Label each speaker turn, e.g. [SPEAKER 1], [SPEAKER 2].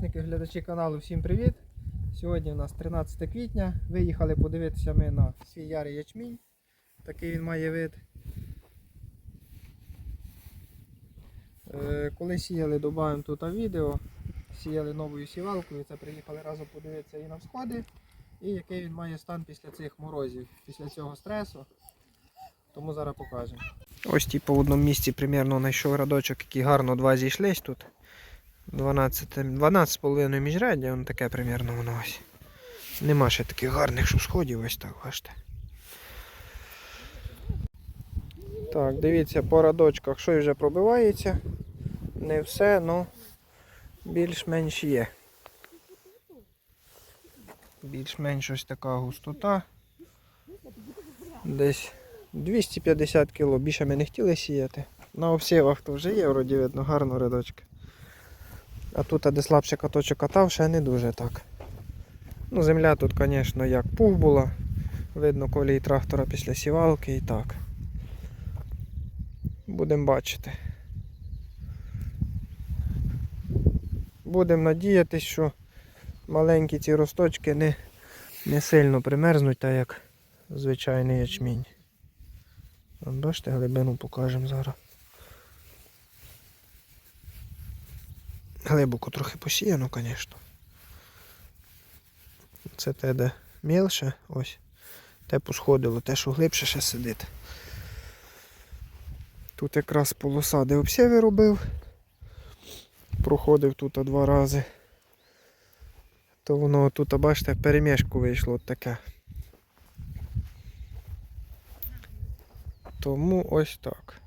[SPEAKER 1] Підписники, глядачі каналу, всім привіт! Сьогодні у нас 13 квітня. Виїхали подивитися ми на свій ярий ячмінь. Такий він має вид. Е, Коли сіяли, додаємо тут відео. Сіяли новою сівалкою. Це приїхали разом подивитися і на всходи. І який він має стан після цих морозів, після цього стресу. Тому зараз покажемо. Ось типу в одному місці примерно знайшов радочок, який гарно два зійшлись тут. 12, 12,5 міжряддя, воно таке примерно воно ось. Нема ще таких гарних що сходів, ось так, бачите. Так, дивіться по радочках, що вже пробивається. Не все, але більш-менш є. Більш-менш ось така густота. Десь 250 кг. Більше ми не хотіли сіяти. На обсівах то вже є, вроді видно, гарно рядочки. А тут, де слабше каточок катав, ще не дуже так. Ну, земля тут, звісно, як пух була. Видно колії трактора після сівалки і так. Будемо бачити. Будемо надіятися, що маленькі ці росточки не, не сильно примерзнуть, так як звичайний ячмінь. Бачите, глибину покажемо зараз. Глибоко трохи посіяно, звісно. Це те, де мілше, ось. Те посходило, те, що глибше ще сидить. Тут якраз полоса, де обсєви робив. Проходив тут два рази. То воно тут, бачите, перемішку вийшло от таке. Тому ось так.